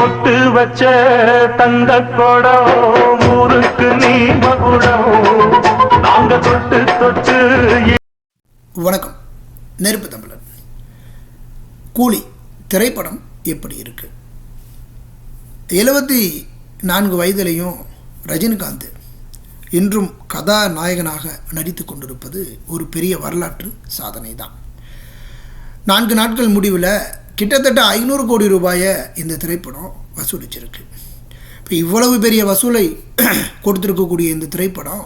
பொட்டு வச்ச தந்த கொடம் ஊருக்கு நீ மகுடம் நாங்க தொட்டு தொட்டு வணக்கம். நெருப்பு தமிழன் கூலி திரைப்படம் எப்படி இருக்கு? எழுபத்தி நான்கு வயதிலையும் ரஜினிகாந்த் இன்றும் கதாநாயகனாக நடித்து கொண்டிருப்பது ஒரு பெரிய வரலாற்று சாதனை தான் நான்கு நாட்கள் முடிவில் கிட்டத்தட்ட ஐநூறு கோடி ரூபாயை இந்த திரைப்படம் வசூலிச்சிருக்கு. இப்போ இவ்வளவு பெரிய வசூலை கொடுத்துருக்கக்கூடிய இந்த திரைப்படம்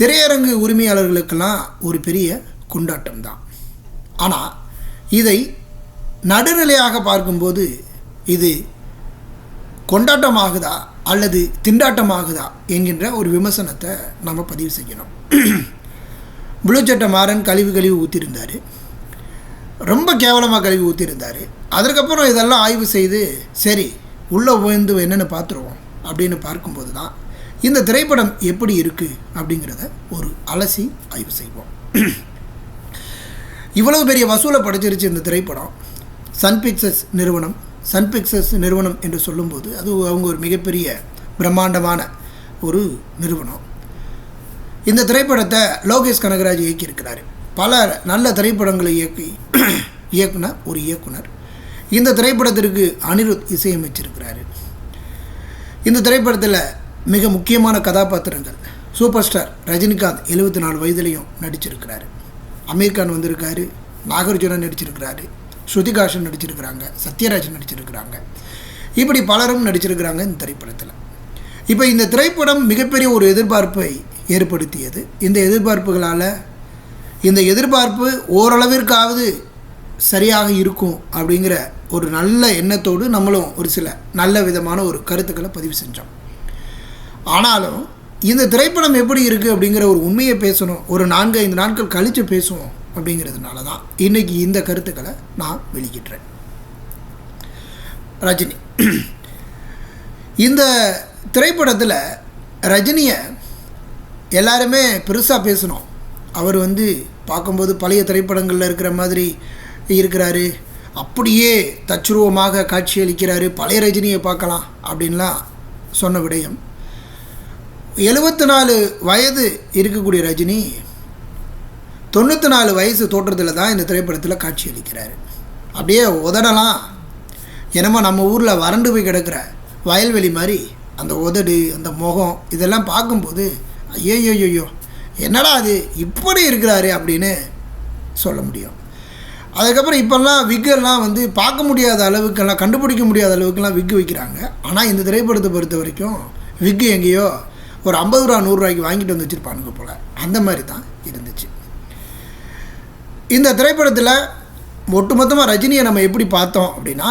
திரையரங்கு உரிமையாளர்களுக்கெல்லாம் ஒரு பெரிய கொண்டாட்டம் தான். ஆனால் இதை நடுநிலையாக பார்க்கும்போது இது கொண்டாட்டமாகுதா அல்லது திண்டாட்டமாகுதா என்கின்ற ஒரு விமர்சனத்தை நம்ம பதிவு செய்யணும். புளுச்சட்ட மாறன் கழிவு கழிவு ஊற்றிருந்தார் ரொம்ப கேவலமாக கழுவி ஊற்றிருந்தார் அதற்கப்புறம் இதெல்லாம் ஆய்வு செய்து சரி உள்ளே உயர்ந்து என்னென்னு பார்த்துருவோம் அப்படின்னு பார்க்கும்போது தான் இந்த திரைப்படம் எப்படி இருக்குது அப்படிங்கிறத ஒரு அலசி ஆய்வு செய்வோம். இவ்வளவு பெரிய வசூலை படைச்சிருச்சு இந்த திரைப்படம். சன் பிக்சர்ஸ் நிறுவனம் சன் பிக்சர்ஸ் நிறுவனம் என்று சொல்லும்போது அது அவங்க ஒரு மிகப்பெரிய பிரம்மாண்டமான ஒரு நிறுவனம். இந்த திரைப்படத்தை லோகேஷ் கனகராஜ் இயக்கியிருக்கிறார். பல நல்ல திரைப்படங்களை இயக்கி இயக்குன ஒரு இயக்குனர். இந்த திரைப்படத்திற்கு அனிருத் இசையமைச்சிருக்கிறாரு. இந்த திரைப்படத்தில் மிக முக்கியமான கதாபாத்திரங்கள் சூப்பர் ஸ்டார் ரஜினிகாந்த் எழுபத்தி நாலு வயதுலையும் நடிச்சிருக்கிறாரு. அமீர் கான் வந்திருக்காரு நாகார்ஜுனா நடிச்சிருக்கிறாரு ஸ்ருதிகாஷன் நடிச்சிருக்கிறாங்க சத்யராஜன் நடிச்சிருக்கிறாங்க. இப்படி பலரும் நடிச்சிருக்கிறாங்க இந்த திரைப்படத்தில். இப்போ இந்த திரைப்படம் மிகப்பெரிய ஒரு எதிர்பார்ப்பை ஏற்படுத்தியது. இந்த எதிர்பார்ப்புகளால் இந்த எதிர்பார்ப்பு ஓரளவிற்காவது சரியாக இருக்கும் அப்படிங்கிற ஒரு நல்ல எண்ணத்தோடு நம்மளும் ஒரு சில நல்ல விதமான ஒரு கருத்துக்களை பதிவு செஞ்சோம். ஆனாலும் இந்த திரைப்படம் எப்படி இருக்குது அப்படிங்கிற ஒரு உண்மையை பேசணும் ஒரு நான்கு ஐந்து நாட்கள் கழித்து பேசுவோம் அப்படிங்கிறதுனால தான் இன்றைக்கி இந்த கருத்துக்களை நான் வெளியிடுறேன். ரஜினி இந்த திரைப்படத்தில் ரஜினியை எல்லாருமே பெருசாக பேசணும். அவர் வந்து பார்க்கும்போது பழைய திரைப்படங்களில் இருக்கிற மாதிரி இருக்கிறாரு. அப்படியே தச்சுருவமாக காட்சியளிக்கிறாரு. பழைய ரஜினியை பார்க்கலாம் அப்படின்லாம் சொன்ன விடயம். எழுபத்தி நாலு வயது இருக்கக்கூடிய ரஜினி தொண்ணூற்றி நாலு வயசு தோற்றத்தில் தான் இந்த திரைப்படத்தில் காட்சியளிக்கிறார். அப்படியே உதடலாம். என்னமோ நம்ம ஊரில் வறண்டு போய் கிடக்கிற வயல்வெளி மாதிரி அந்த உதடு அந்த முகம் இதெல்லாம் பார்க்கும்போது ஐயோயோயோ என்னடா அது இப்படி இருக்கிறாரு அப்படின்னு சொல்ல முடியும். அதுக்கப்புறம் இப்போல்லாம் விக்கெல்லாம் வந்து பார்க்க முடியாத அளவுக்கெல்லாம் கண்டுபிடிக்க முடியாத அளவுக்குலாம் விக்கு வைக்கிறாங்க. ஆனால் இந்த திரைப்படத்தை பொறுத்த வரைக்கும் விக்கு எங்கேயோ ஒரு ஐம்பது ரூபா நூறுரூவாய்க்கு வாங்கிட்டு வந்து வச்சுருப்பானுங்க போல். அந்த மாதிரி தான் இருந்துச்சு. இந்த திரைப்படத்தில் ஒட்டுமொத்தமாக ரஜினியை நம்ம எப்படி பார்த்தோம் அப்படின்னா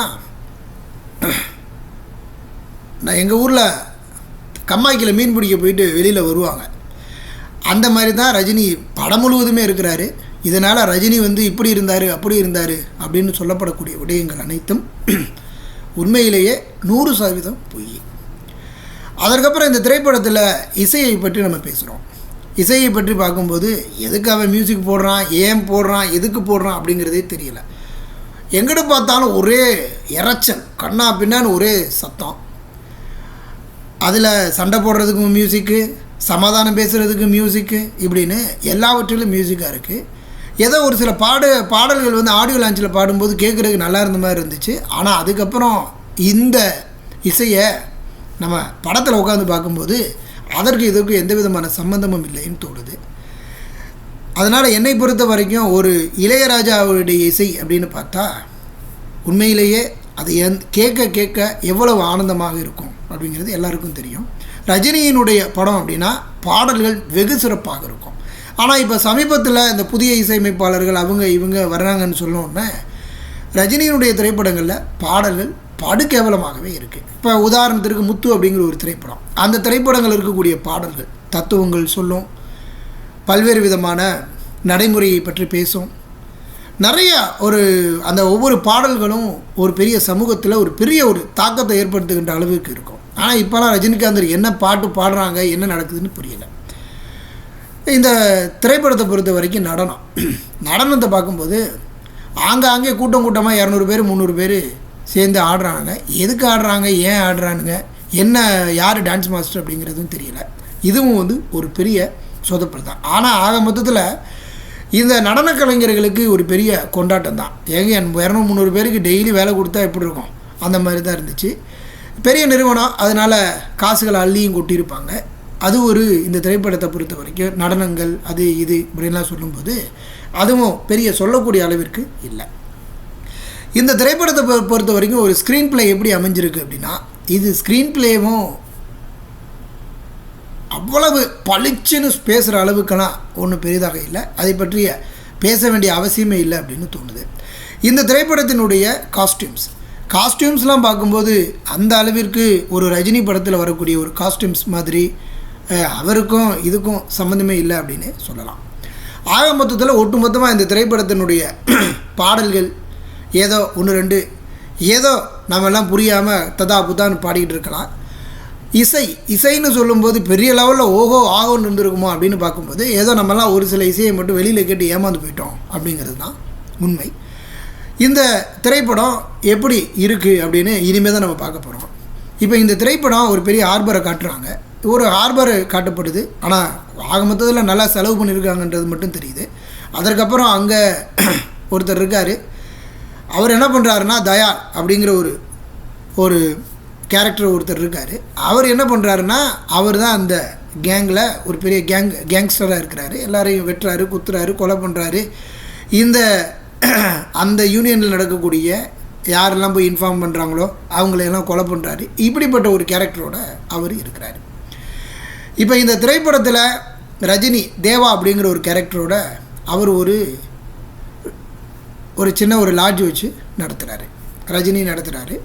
நான் எங்கள் ஊரில் கம்மாய்க்கில் மீன் பிடிக்க போயிட்டு வெளியில் வருவாங்க. அந்த மாதிரி தான் ரஜினி படம் முழுவதுமே இருக்கிறாரு. இதனால் ரஜினி வந்து இப்படி இருந்தார் அப்படி இருந்தார் அப்படின்னு சொல்லப்படக்கூடிய விடயங்கள் அனைத்தும் உண்மையிலேயே நூறு சதவீதம் பொய். அதற்கப்புறம் இந்த திரைப்படத்தில் இசையை பற்றி நம்ம பேசுகிறோம் இசையை பற்றி பார்க்கும்போது எதுக்கு அவன் மியூசிக் போடுறான் ஏன் போடுறான் எதுக்கு போடுறான் அப்படிங்கிறதே தெரியல. எங்கிட்ட பார்த்தாலும் ஒரே இறைச்சல் கண்ணா பின்னான்னு ஒரே சத்தம். அதில் சண்டை போடுறதுக்கும் மியூசிக்கு சமாதானம் பேசுகிறதுக்கு மியூசிக்கு இப்படின்னு எல்லாவற்றிலும் மியூசிக்காக இருக்குது ஏதோ ஒரு சில பாடு பாடல்கள் வந்து ஆடியோ லான்ச்சில் பாடும்போது கேட்குறதுக்கு நல்லா இருந்த மாதிரி இருந்துச்சு. ஆனால் அதுக்கப்புறம் இந்த இசையை நம்ம படத்தில் உட்காந்து பார்க்கும்போது அதற்கு இதற்கும் எந்த விதமான சம்மந்தமும் இல்லைன்னு தோணுது. அதனால் என்னை பொறுத்த வரைக்கும் ஒரு இளையராஜாவுடைய இசை அப்படின்னு பார்த்தா உண்மையிலேயே அது எந் கேட்க கேட்க எவ்வளவு ஆனந்தமாக இருக்கும் அப்படிங்கிறது எல்லாருக்கும் தெரியும். ரஜினியினுடைய படம் அப்படின்னா பாடல்கள் வெகு சிறப்பாக இருக்கும். ஆனால் இப்போ சமீபத்தில் இந்த புதிய இசையமைப்பாளர்கள் அவங்க இவங்க வர்றாங்கன்னு சொன்னோன்னே ரஜினியினுடைய திரைப்படங்களில் பாடல்கள் படு கேவலமாகவே இருக்குது இப்போ உதாரணத்திற்கு முத்து அப்படிங்கிற ஒரு திரைப்படம். அந்த திரைப்படங்கள் இருக்கக்கூடிய பாடல்கள் தத்துவங்கள் சொல்லும் பல்வேறு விதமான நடைமுறையை பற்றி பேசும் நிறைய ஒரு அந்த ஒவ்வொரு பாடல்களும் ஒரு பெரிய சமூகத்தில் ஒரு பெரிய ஒரு தாக்கத்தை ஏற்படுத்துகின்ற அளவுக்கு இருக்கும். ஆனால் இப்போலாம் ரஜினிகாந்த் என்ன பாட்டு பாடுறாங்க என்ன நடக்குதுன்னு புரியல. இந்த திரைப்படத்தை பொறுத்த வரைக்கும் நடனம். நடனத்தை பார்க்கும்போது ஆங்காங்கே கூட்டம் கூட்டமாக இரநூறு பேர் முந்நூறு பேர் சேர்ந்து ஆடுறாங்க. எதுக்கு ஆடுறாங்க ஏன் ஆடுறானுங்க என்ன யார் டான்ஸ் மாஸ்டர் அப்படிங்கிறதும் தெரியல. இதுவும் வந்து ஒரு பெரிய சொதப்பல் தான். ஆனால் ஆக மொத்தத்தில் இந்த நடன கலைஞர்களுக்கு ஒரு பெரிய கொண்டாட்டம் தான். ஏங்க இரநூறு முந்நூறு பேருக்கு டெய்லி வேலை கொடுத்தா எப்படி இருக்கும்? அந்த மாதிரி தான் இருந்துச்சு. பெரிய நிறுவனம் அதனால் காசுகளை அள்ளியும் கொட்டியிருப்பாங்க. அது ஒரு இந்த திரைப்படத்தை பொறுத்த வரைக்கும் நடனங்கள் அது இது இப்படின்லாம் சொல்லும்போது அதுவும் பெரிய சொல்லக்கூடிய அளவிற்கு இல்லை. இந்த திரைப்படத்தை பொறுத்த வரைக்கும் ஒரு ஸ்க்ரீன் ப்ளே எப்படி அமைஞ்சிருக்கு அப்படின்னா இது ஸ்க்ரீன் பிளேவும் அவ்வளவு பளிச்சுன்னு பேசுகிற அளவுக்கெல்லாம் ஒன்றும் பெரிதாக இல்லை. அதை பற்றிய பேச வேண்டிய அவசியமே இல்லை அப்படின்னு தோணுது. இந்த திரைப்படத்தினுடைய காஸ்டியூம்ஸ் காஸ்டியூம்ஸ்லாம் பார்க்கும்போது அந்த அளவிற்கு ஒரு ரஜினி படத்தில் வரக்கூடிய ஒரு காஸ்டியூம்ஸ் மாதிரி அவருக்கும் இதுக்கும் சம்மந்தமே இல்லை அப்படின்னு சொல்லலாம். ஆக மொத்தத்தில் ஒட்டுமொத்தமாக இந்த திரைப்படத்தினுடைய பாடல்கள் ஏதோ ஒன்று ரெண்டு ஏதோ நம்மெல்லாம் புரியாமல் ததா புதான்னு பாடிக்கிட்டு இருக்கலாம். இசை இசைன்னு சொல்லும்போது பெரிய லெவலில் ஓஹோ ஆகோன்னு இருந்திருக்குமோ அப்படின்னு பார்க்கும்போது ஏதோ நம்மலாம் ஒரு சில இசையை மட்டும் வெளியில் கேட்டு ஏமாந்து போயிட்டோம் அப்படிங்கிறது தான் உண்மை. இந்த திரைப்படம் எப்படி இருக்குது அப்படின்னு இனிமேல் தான் நம்ம பார்க்க போகிறோம் இப்போ இந்த திரைப்படம் ஒரு பெரிய ஹார்பரை காட்டுறாங்க. ஒரு ஹார்பர் காட்டப்படுது. ஆனால் ஆக மொத்தத்தில் நல்லா செலவு பண்ணியிருக்காங்கன்றது மட்டும் தெரியுது. அதற்கப்புறம் அங்கே ஒருத்தர் இருக்கார். அவர் என்ன பண்ணுறாருன்னா தயா அப்படிங்கிற ஒரு ஒரு கேரக்டர் ஒருத்தர் இருக்கார். அவர் என்ன பண்ணுறாருன்னா அவர் தான் அந்த கேங்கில் ஒரு பெரிய கேங் கேங்ஸ்டராக இருக்கிறாரு. எல்லாரையும் வெட்டுறாரு குத்துறாரு கொலை பண்ணுறாரு இந்த அந்த யூனியனில் நடக்கக்கூடிய யாரெல்லாம் போய் இன்ஃபார்ம் பண்ணுறாங்களோ அவங்களையெல்லாம் கொலை பண்ணுறாரு இப்படிப்பட்ட ஒரு கேரக்டரோட அவர் இருக்கிறாரு. இப்போ இந்த திரைப்படத்தில் ரஜினி தேவா அப்படிங்கிற ஒரு கேரக்டரோட அவர் ஒரு ஒரு சின்ன ஒரு லாட்ஜ் வச்சு நடத்துகிறாரு ரஜினி நடத்துகிறாரு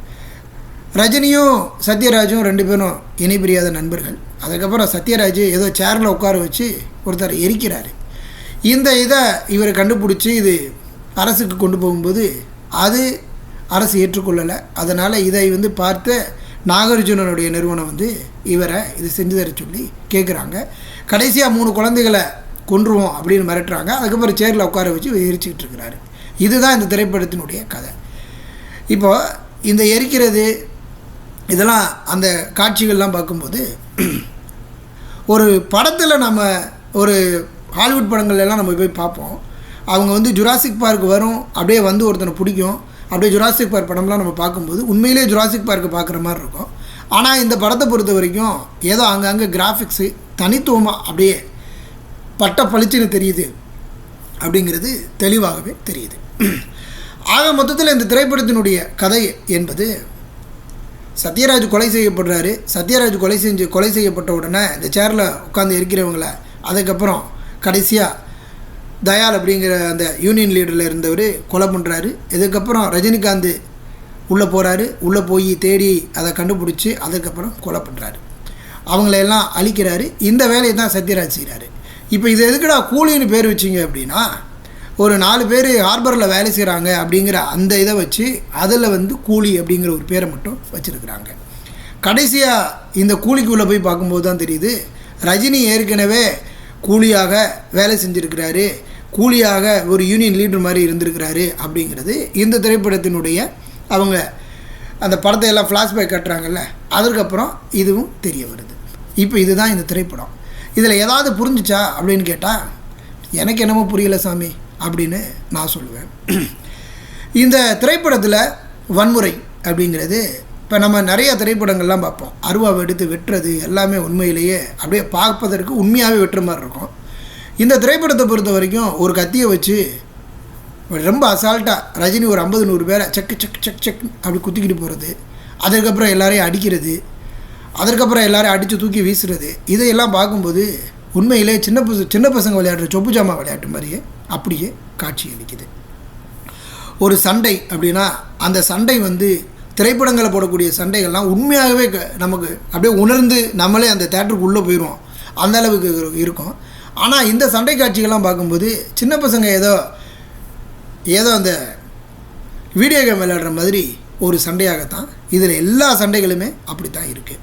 ரஜினியும் சத்யராஜும் ரெண்டு பேரும் இணை பிரியாத நண்பர்கள். அதுக்கப்புறம் சத்யராஜ் ஏதோ சேரில் உட்கார வச்சு ஒருத்தர் எரிக்கிறாரு. இந்த இதை இவர் கண்டுபிடிச்சி இது அரசுக்கு கொண்டு போகும்போது அது அரசு ஏற்றுக்கொள்ளலை. அதனால் இதை வந்து பார்த்து நாகார்ஜுனனுடைய நிறுவனம் வந்து இவரை இது செஞ்சு தர சொல்லி கேட்குறாங்க கடைசியாக மூணு குழந்தைகளை கொன்றுவோம் அப்படின்னு மிரட்டுறாங்க. அதுக்கப்புறம் சேரில் உட்கார வச்சு எரிச்சிக்கிட்டு இருக்கிறாரு. இதுதான் இந்த திரைப்படத்தினுடைய கதை. இப்போ இந்த எரிக்கிறது இதெல்லாம் அந்த காட்சிகள்லாம் பார்க்கும்போது ஒரு படத்தில் நம்ம ஒரு ஹாலிவுட் படங்கள்ல எல்லாம் நம்ம போய் பார்ப்போம். அவங்க வந்து ஜுராசிக் பார்க் வரும் அப்படியே வந்து ஒருத்தனை பிடிக்கும். அப்படியே ஜுராசிக் பார்க் படம்லாம் நம்ம பார்க்கும்போது உண்மையிலேயே ஜுராசிக் பார்க்கை பார்க்குற மாதிரி இருக்கும். ஆனால் இந்த படத்தை பொறுத்த வரைக்கும் ஏதோ அங்கங்கே கிராஃபிக்ஸு தனித்துவமாக அப்படியே பட்ட பளிச்சுன்னு தெரியுது அப்படிங்கிறது தெளிவாகவே தெரியுது. ஆக மொத்தத்தில் இந்த திரைப்படத்தினுடைய கதை என்பது சத்யராஜ் கொலை செய்யப்படுறாரு. சத்யராஜ் கொலை செஞ்சு கொலை செய்யப்பட்ட உடனே இந்த சேரில் உட்காந்து இருக்கிறவங்கள அதுக்கப்புறம் கடைசியாக தயால் அப்படிங்கிற அந்த யூனியன் லீடரில் இருந்தவர் கொலை பண்ணுறாரு இதுக்கப்புறம் ரஜினிகாந்த் உள்ளே போகிறாரு உள்ளே போய் தேடி அதை கண்டுபிடிச்சி அதுக்கப்புறம் கொலை பண்ணுறாரு அவங்களையெல்லாம் அழிக்கிறாரு. இந்த வேலையை தான் சத்யராஜ் செய்கிறாரு இப்போ இது எதுக்குடா கூலின்னு பேர் வச்சிங்க அப்படின்னா ஒரு நாலு பேர் ஹார்பரில் வேலை செய்கிறாங்க அப்படிங்கிற அந்த இதை வச்சு அதில் வந்து கூலி அப்படிங்கிற ஒரு பேரை மட்டும் வச்சுருக்குறாங்க. கடைசியாக இந்த கூலிக்குள்ளே போய் பார்க்கும்போது தான் தெரியுது ரஜினி ஏற்கனவே கூலியாக வேலை செஞ்சுருக்கிறாரு கூலியாக ஒரு யூனியன் லீடர் மாதிரி இருந்திருக்கிறாரு அப்படிங்கிறது இந்த திரைப்படத்தினுடைய அவங்க அந்த படத்தை எல்லாம் ஃப்ளாஷ்பேக் கட்டுறாங்கல்ல அதற்கப்புறம் இதுவும் தெரிய வருது. இப்போ இதுதான் இந்த திரைப்படம். இதில் ஏதாவது புரிஞ்சுச்சா அப்படின்னு கேட்டால் எனக்கு என்னமோ புரியல சாமி. அப்படின்னு நான் சொல்லுவேன். இந்த திரைப்படத்தில் வன்முறை அப்படிங்கிறது இப்போ நம்ம நிறைய திரைப்படங்கள்லாம் பார்ப்போம். அருவாவை எடுத்து வெட்டுறது எல்லாமே உண்மையிலேயே அப்படியே பார்ப்பதற்கு உண்மையாகவே வெட்டுற மாதிரி இருக்கும். இந்த திரைப்படத்தை பொறுத்த வரைக்கும் ஒரு கத்தியை வச்சு ரொம்ப அசால்ட்டாக ரஜினி ஒரு ஐம்பது நூறு பேரை செக் செக் செக் செக் அப்படி குத்திக்கிட்டு போகிறது அதுக்கப்புறம் எல்லாரையும் அடிக்கிறது. அதற்கப்புறம் எல்லாரையும் அடித்து தூக்கி வீசுறது. இதையெல்லாம் பார்க்கும்போது உண்மையிலே சின்ன பச சின்ன பசங்க விளையாடுற சொப்பு ஜாமா விளையாட்டு மாதிரியே அப்படியே காட்சி அளிக்குது. ஒரு சண்டை அப்படின்னா அந்த சண்டை வந்து திரைப்படங்களில் போடக்கூடிய சண்டைகள்லாம் உண்மையாகவே க- நமக்கு அப்படியே உணர்ந்து நம்மளே அந்த தேட்டருக்கு உள்ளே போயிடுவோம். அந்த அளவுக்கு இருக்கும். ஆனால் இந்த சண்டை காட்சிகள்லாம் பார்க்கும்போது சின்ன பசங்க ஏதோ ஏதோ அந்த வீடியோ கேம் விளையாடுற மாதிரி ஒரு சண்டையாகத்தான் இதில் எல்லா சண்டைகளுமே அப்படி தான் இருக்குது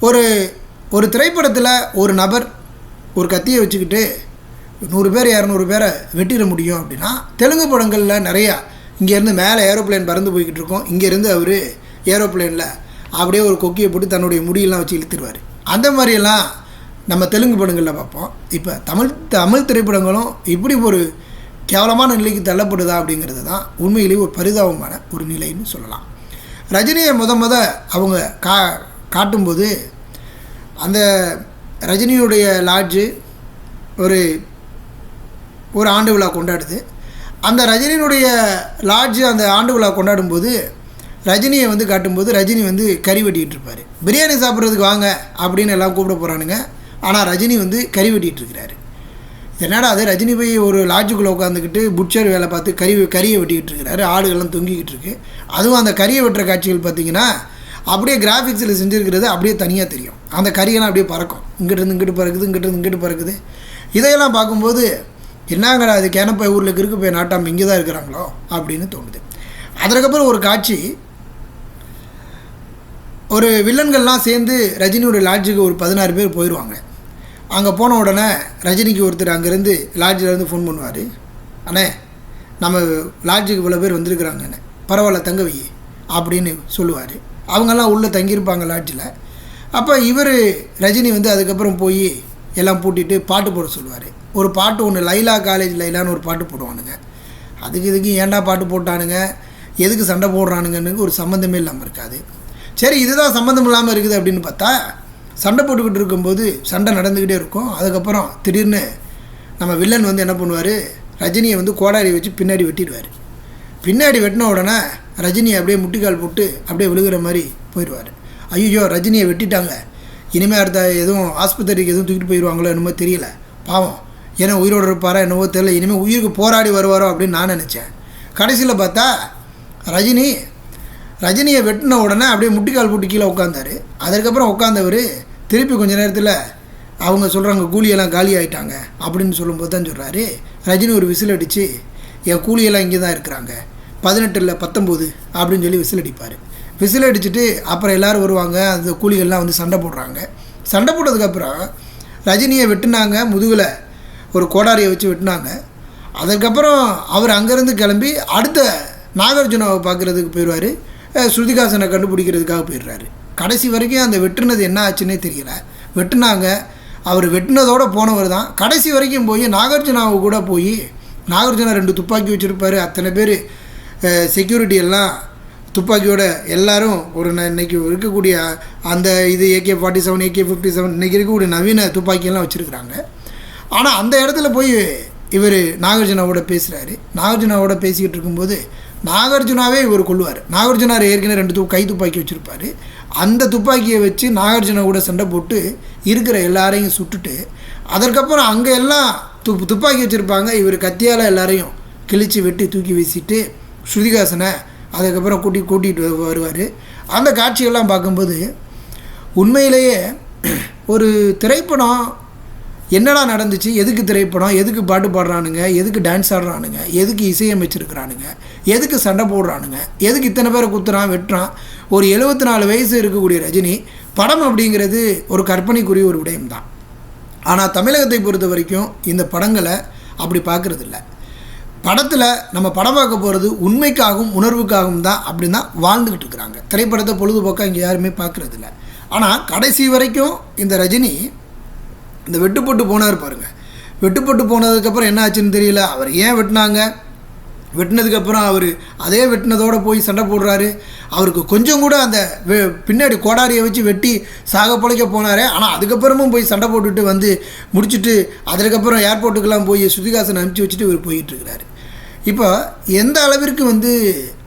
ஒரு ஒரு திரைப்படத்தில் ஒரு நபர் ஒரு கத்தியை வச்சுக்கிட்டு நூறு பேர் இரநூறு பேரை வெட்டிட முடியும் அப்படின்னா தெலுங்கு படங்களில் நிறையா இங்கேருந்து மேலே ஏரோப்ளேன் பறந்து போய்கிட்டு இருக்கோம். இங்கேருந்து அவர் ஏரோப்ளேனில் அப்படியே ஒரு கொக்கியை போட்டு தன்னுடைய முடியெல்லாம் வச்சு இழுத்துருவார். அந்த மாதிரியெல்லாம் நம்ம தெலுங்கு படங்களில் பார்ப்போம். இப்போ தமிழ் தமிழ் திரைப்படங்களும் இப்படி ஒரு கேவலமான நிலைக்கு தள்ளப்படுதா அப்படிங்கிறது தான் உண்மையிலேயே ஒரு பரிதாபமான ஒரு நிலைன்னு சொல்லலாம். ரஜினியை முத முத அவங்க கா காட்டும்போது அந்த ரஜினியுடைய லாட்ஜு ஒரு ஒரு ஆண்டு விழா கொண்டாடுது. அந்த ரஜினியினுடைய லாட்ஜு அந்த ஆண்டு விழா கொண்டாடும்போது ரஜினியை வந்து காட்டும்போது ரஜினி வந்து கறி வெட்டிகிட்டு இருப்பார் பிரியாணி சாப்பிட்றதுக்கு வாங்க அப்படின்னு எல்லாம் கூப்பிட போகிறானுங்க ஆனால் ரஜினி வந்து கறி வெட்டிகிட்டு இருக்கிறாரு என்னடா அது? ரஜினி போய் ஒரு லாட்ஜுக்குள்ளே உட்காந்துக்கிட்டு புட்சர் வேலை பார்த்து கறி கறியை வெட்டிக்கிட்டு இருக்கிறாரு ஆடுகள்லாம் தொங்கிக்கிட்டு இருக்கு அதுவும் அந்த கறியை வெட்டுற காட்சிகள் பார்த்தீங்கன்னா அப்படியே கிராஃபிக்ஸில் செஞ்சுருக்கிறது அப்படியே தனியாக தெரியும். அந்த கறியெல்லாம் அப்படியே பறக்கும். இங்கிட்டிருந்து இங்கிட்டு பறக்குது இங்கிட்டிருந்து இங்கிட்டு பறக்குது. இதையெல்லாம் பார்க்கும்போது என்னங்கடா அது கேனப்பை ஊரில் இருக்கு போய் நாட்டாம் இங்கே தான் இருக்கிறாங்களோ? அப்படின்னு தோணுது. அதற்கப்புறம் ஒரு காட்சி. ஒரு வில்லன்கள்லாம் சேர்ந்து ரஜினியோட லாட்ஜுக்கு ஒரு பதினாறு பேர் போயிடுவாங்க அங்கே போன உடனே ரஜினிக்கு ஒருத்தர் அங்கேருந்து லாட்ஜிலேருந்து ஃபோன் பண்ணுவார். அண்ணே நம்ம லாட்ஜுக்கு இவ்வளோ பேர் வந்திருக்கிறாங்கண்ணே பரவாயில்ல தங்க வையே. அப்படின்னு சொல்லுவார். அவங்கெல்லாம் உள்ளே தங்கியிருப்பாங்க லாட்ஜில் அப்போ இவர் ரஜினி வந்து அதுக்கப்புறம் போய் எல்லாம் பூட்டிட்டு பாட்டு போட சொல்லுவார். ஒரு பாட்டு ஒன்று லைலா காலேஜ் லைலான்னு ஒரு பாட்டு போடுவானுங்க. அதுக்கு இதுக்கு ஏன்டா பாட்டு போட்டானுங்க? எதுக்கு சண்டை போடுறானுங்கன்னு ஒரு சம்மந்தமே இல்லாமல் இருக்காது. சரி இதுதான் சம்மந்தம் இல்லாமல் இருக்குது அப்படின்னு பார்த்தா சண்டை போட்டுக்கிட்டு இருக்கும்போது சண்டை நடந்துக்கிட்டே இருக்கும். அதுக்கப்புறம் திடீர்னு நம்ம வில்லன் வந்து என்ன பண்ணுவார்? ரஜினியை வந்து கோடாரி வச்சு பின்னாடி வெட்டிடுவார். பின்னாடி வெட்டின உடனே ரஜினியை அப்படியே முட்டிக்கால் போட்டு அப்படியே விழுகிற மாதிரி போயிடுவார். ஐயோ ரஜினியை வெட்டிட்டாங்க. இனிமேல் அடுத்த எதுவும் ஆஸ்பத்திரிக்கு எதுவும் தூக்கிட்டு போயிடுவாங்களோ என்னமோ தெரியல. பாவம். ஏன்னா உயிரோடு இருப்பாரா என்னவோ தெரியல. இனிமேல் உயிருக்கு போராடி வருவாரோ அப்படின்னு நான் நினச்சேன். கடைசியில் பார்த்தா ரஜினி ரஜினியை வெட்டின உடனே அப்படியே முட்டிக்கால் போட்டு கீழே உட்காந்தாரு அதுக்கப்புறம் உட்காந்தவர் திருப்பி கொஞ்ச நேரத்தில் அவங்க சொல்கிறாங்க கூலியெல்லாம் காலி ஆகிட்டாங்க அப்படின்னு சொல்லும்போது தான் சொல்கிறாரு ரஜினி ஒரு விசில் அடித்து என் கூலியெல்லாம் இங்கே தான் இருக்கிறாங்க. பதினெட்டில் பத்தொம்போது அப்படின்னு சொல்லி விசில் அடிப்பார். விசில் அடிச்சுட்டு அப்புறம் எல்லோரும் வருவாங்க. அந்த கூலிகள்லாம் வந்து சண்டை போடுறாங்க. சண்டை போட்டதுக்கப்புறம் ரஜினியை வெட்டினாங்க. முதுகில் ஒரு கோடாரியை வச்சு வெட்டினாங்க. அதுக்கப்புறம் அவர் அங்கேருந்து கிளம்பி அடுத்த நாகார்ஜுனாவை பார்க்குறதுக்கு போயிடுவார். ஸ்ருதிகாசனை கண்டுபிடிக்கிறதுக்காக போயிடுறாரு. கடைசி வரைக்கும் அந்த வெட்டுனது என்ன ஆச்சுன்னே தெரியல. வெட்டுனாங்க. அவர் வெட்டினதோடு போனவர் தான். கடைசி வரைக்கும் போய் நாகார்ஜுனாவை கூட போய் நாகார்ஜுனா ரெண்டு துப்பாக்கி வச்சுருப்பாரு. அத்தனை பேர் செக்யூரிட்டி எல்லாம் துப்பாக்கியோட எல்லாரும் ஒரு ந- இன்னைக்கு இருக்கக்கூடிய அந்த இது AK forty seven AK fifty seven இன்றைக்கி இருக்கக்கூடிய நவீன துப்பாக்கியெல்லாம் வச்சுருக்குறாங்க. ஆனால் அந்த இடத்துல போய் இவர் நாகார்ஜுனாவோட பேசுகிறாரு நாகார்ஜுனாவோட பேசிக்கிட்டு இருக்கும்போது நாகார்ஜுனாவே இவர் கொள்ளுவார் நாகார்ஜுனா ஏற்கனவே ரெண்டு து கை துப்பாக்கி வச்சுருப்பாரு. அந்த துப்பாக்கியை வச்சு நாகார்ஜுனா கூட சண்டை போட்டு இருக்கிற எல்லாரையும் சுட்டுட்டு அதற்கப்புறம் அங்கே எல்லாம் து துப்பாக்கி வச்சுருப்பாங்க. இவர் கத்தியால் எல்லாரையும் கிழிச்சு வெட்டி தூக்கி வீசிட்டு ஸ்ருதிகாசனை அதுக்கப்புறம் கூட்டி கூட்டிகிட்டு வருவார். அந்த காட்சியெல்லாம் பார்க்கும்போது உண்மையிலேயே ஒரு திரைப்படம் என்னடா நடந்துச்சு? எதுக்கு திரைப்படம்? எதுக்கு பாட்டு பாடுறானுங்க? எதுக்கு டான்ஸ் ஆடுறானுங்க? எதுக்கு இசையமைச்சிருக்கிறானுங்க? எதுக்கு சண்டை போடுறானுங்க? எதுக்கு இத்தனை பேரை குத்துறான் வெட்டுறான்? ஒரு எழுபத்தி நாலு வயசு இருக்கக்கூடிய ரஜினி படம் அப்படிங்கிறது ஒரு கற்பனைக்குரிய ஒரு விடயம்தான். ஆனால் தமிழகத்தை பொறுத்த வரைக்கும் இந்த படங்களை அப்படி பார்க்குறதில்ல. படத்தில் நம்ம படம் பார்க்க போகிறது உண்மைக்காகவும் உணர்வுக்காகவும் தான் அப்படின்னு தான் வாழ்ந்துக்கிட்டு இருக்கிறாங்க. திரைப்படத்தை பொழுதுபோக்காக இங்கே யாருமே பார்க்குறதில்ல. ஆனால் கடைசி வரைக்கும் இந்த ரஜினி இந்த வெட்டுப்பட்டு போனார் பாருங்கள் வெட்டுப்பட்டு போனதுக்கப்புறம் என்ன ஆச்சுன்னு தெரியல. அவர் ஏன் வெட்டினாங்க? வெட்டினதுக்கப்புறம் அவர் அதே வெட்டினதோடு போய் சண்டை போடுறாரு. அவருக்கு கொஞ்சம் கூட அந்த வெ- பின்னாடி கோடாரியை வச்சு வெட்டி சாக பிழைக்க போனார். ஆனால் அதுக்கப்புறமும் போய் சண்டை போட்டுட்டு வந்து முடிச்சுட்டு அதுக்கப்புறம் ஏர்போர்ட்டுக்கெல்லாம் போய் சுதிகாசன் அனுப்பிச்சி வச்சுட்டு இவர் போயிட்டு இருக்கிறாரு. இப்போ எந்த அளவிற்கு வந்து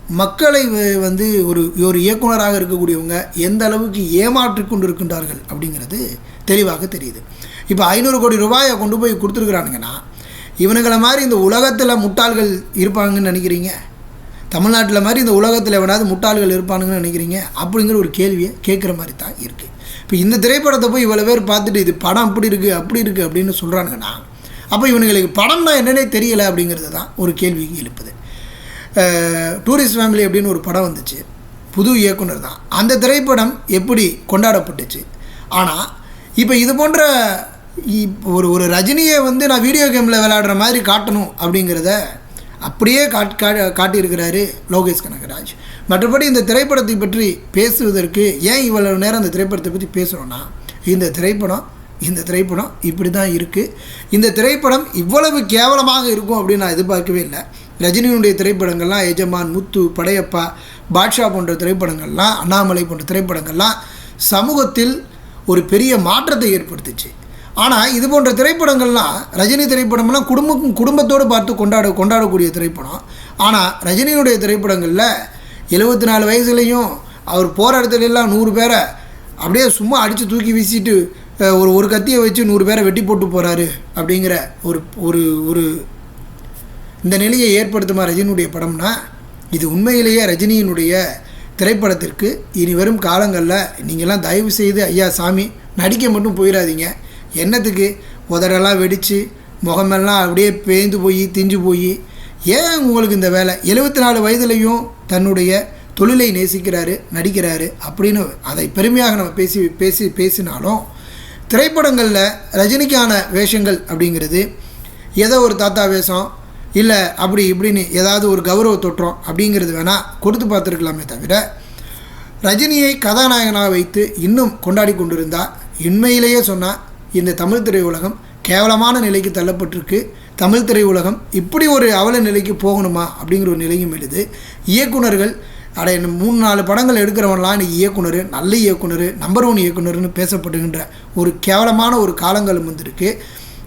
மக்களை வந்து ஒரு ஒரு இயக்குனராக இருக்கக்கூடியவங்க எந்த அளவுக்கு ஏமாற்றி கொண்டு இருக்கின்றார்கள் அப்படிங்கிறது தெளிவாக தெரியுது. இப்போ ஐநூறு கோடி ரூபாயை கொண்டு போய் கொடுத்துருக்குறானுங்கன்னா இவனுங்களை மாதிரி இந்த உலகத்தில் முட்டாள்கள் இருப்பாங்கன்னு நினைக்கிறீங்க? தமிழ்நாட்டில் மாதிரி இந்த உலகத்தில் எவனாவது முட்டாள்கள் இருப்பானுங்கன்னு நினைக்கிறீங்க? அப்படிங்கிற ஒரு கேள்வியை கேட்குற மாதிரி தான் இருக்குது இப்போ இந்த திரைப்படத்தை போய் இவ்வளோ பேர் பார்த்துட்டு இது படம் அப்படி இருக்குது அப்படி இருக்குது அப்படின்னு சொல்கிறானுங்கன்னா அப்போ இவனுங்களுக்கு படம்னா என்னன்னே தெரியலை அப்படிங்கிறது தான் ஒரு கேள்வி எழுப்புது. டூரிஸ்ட் ஃபேமிலி அப்படின்னு ஒரு படம் வந்துச்சு. புது இயக்குனர் தான். அந்த திரைப்படம் எப்படி கொண்டாடப்பட்டுச்சு? ஆனால் இப்போ இது போன்ற ஒரு ஒரு ரஜினியை வந்து நான் வீடியோ கேமில் விளையாடுற மாதிரி காட்டணும் அப்படிங்கிறத அப்படியே காட் கா- காட்டியிருக்கிறாரு லோகேஷ் கனகராஜ். மற்றபடி இந்த திரைப்படத்தை பற்றி பேசுவதற்கு ஏன் இவ்வளவு நேரம் இந்த திரைப்படத்தை பற்றி பேசுகிறோன்னா இந்த திரைப்படம் இந்த திரைப்படம் இப்படி தான் இருக்குது இந்த திரைப்படம் இவ்வளவு கேவலமாக இருக்கும் அப்படின்னு நான் எதிர்பார்க்கவே இல்லை. ரஜினியுடைய திரைப்படங்கள்லாம் எஜமான் முத்து படையப்பா பாட்ஷா போன்ற திரைப்படங்கள்லாம் அண்ணாமலை போன்ற திரைப்படங்கள்லாம் சமூகத்தில் ஒரு பெரிய மாற்றத்தை ஏற்படுத்துச்சு. ஆனால் இது போன்ற திரைப்படங்கள்லாம் ரஜினி திரைப்படம்லாம் குடும்பம் குடும்பத்தோடு பார்த்து கொண்டாட கொண்டாடக்கூடிய திரைப்படம். ஆனால் ரஜினியுடைய திரைப்படங்களில் எழுபத்தி நாலு வயசுலேயும் அவர் போகிற இடத்துல எல்லாம் நூறு பேரை அப்படியே சும்மா அடித்து தூக்கி வீசிட்டு ஒரு ஒரு கத்தியை வச்சு நூறு பேரை வெட்டி போட்டு போகிறாரு அப்படிங்கிற ஒரு ஒரு ஒரு இந்த நிலையை ஏற்படுத்துமா ரஜினியுடைய படம்னா இது உண்மையிலேயே ரஜினியினுடைய திரைப்படத்திற்கு இனி வரும் காலங்களில் நீங்கள்லாம் தயவு செய்து ஐயா சாமி நடிக்க மட்டும் போயிடாதீங்க. என்னத்துக்கு? உதடெல்லாம் வெடித்து முகமெல்லாம் அப்படியே பேய்ந்து போய் திஞ்சு போய். ஏன் உங்களுக்கு இந்த வேலை? எழுபத்தி நாலு வயதுலையும் தன்னுடைய தொழிலை நேசிக்கிறாரு நடிக்கிறாரு அப்படின்னு அதை பெருமையாக நம்ம பேசி பேசி பேசினாலும் திரைப்படங்களில் ரஜினிக்கான வேஷங்கள் அப்படிங்கிறது ஏதோ ஒரு தாத்தா வேஷம் இல்லை அப்படி இப்படின்னு ஏதாவது ஒரு கௌரவ தொற்றம் அப்படிங்கிறது வேணால் கொடுத்து பார்த்துருக்கலாமே தவிர ரஜினியை கதாநாயகனாக வைத்து இன்னும் கொண்டாடி கொண்டிருந்தா உண்மையிலேயே சொன்னால் இந்த தமிழ் திரையுலகம் கேவலமான நிலைக்கு தள்ளப்பட்டிருக்கு. தமிழ் திரையுலகம் இப்படி ஒரு அவல நிலைக்கு போகணுமா அப்படிங்கிற ஒரு நிலையும் எழுது. இயக்குனர்கள் அட மூணு நாலு படங்கள் எடுக்கிறவன்லாம் இன்னைக்கு இயக்குனர் நல்ல இயக்குனர் நம்பர் ஒன் இயக்குனர்னு பேசப்படுகின்ற ஒரு கேவலமான ஒரு காலங்களும் வந்திருக்கு.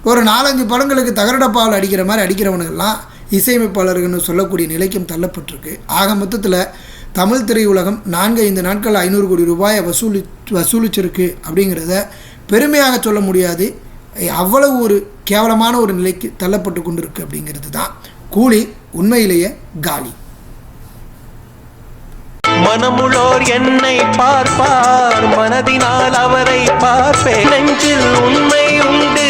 ஒரு நாலஞ்சு படங்களுக்கு தகரடப்பாவில் அடிக்கிற மாதிரி அடிக்கிறவனுங்கெல்லாம் இசையமைப்பாளர்கள்னு சொல்லக்கூடிய நிலைக்கும் தள்ளப்பட்டிருக்கு. ஆக மொத்தத்தில் தமிழ் திரையுலகம் நான்கு ஐந்து நாட்கள் ஐநூறு கோடி ரூபாயை வசூலி வசூலிச்சிருக்கு அப்படிங்கிறத பெருமையாக சொல்ல முடியாது. அவ்வளவு ஒரு கேவலமான ஒரு நிலைக்கு தள்ளப்பட்டு கொண்டிருக்கு அப்படிங்கிறது தான் கூலி உண்மையிலேயே காலி. மனமுள்ளோர் என்னை பார்ப்பார் மனதினால் அவரை பார்ப்பேன். நெஞ்சில் உண்மை உண்டு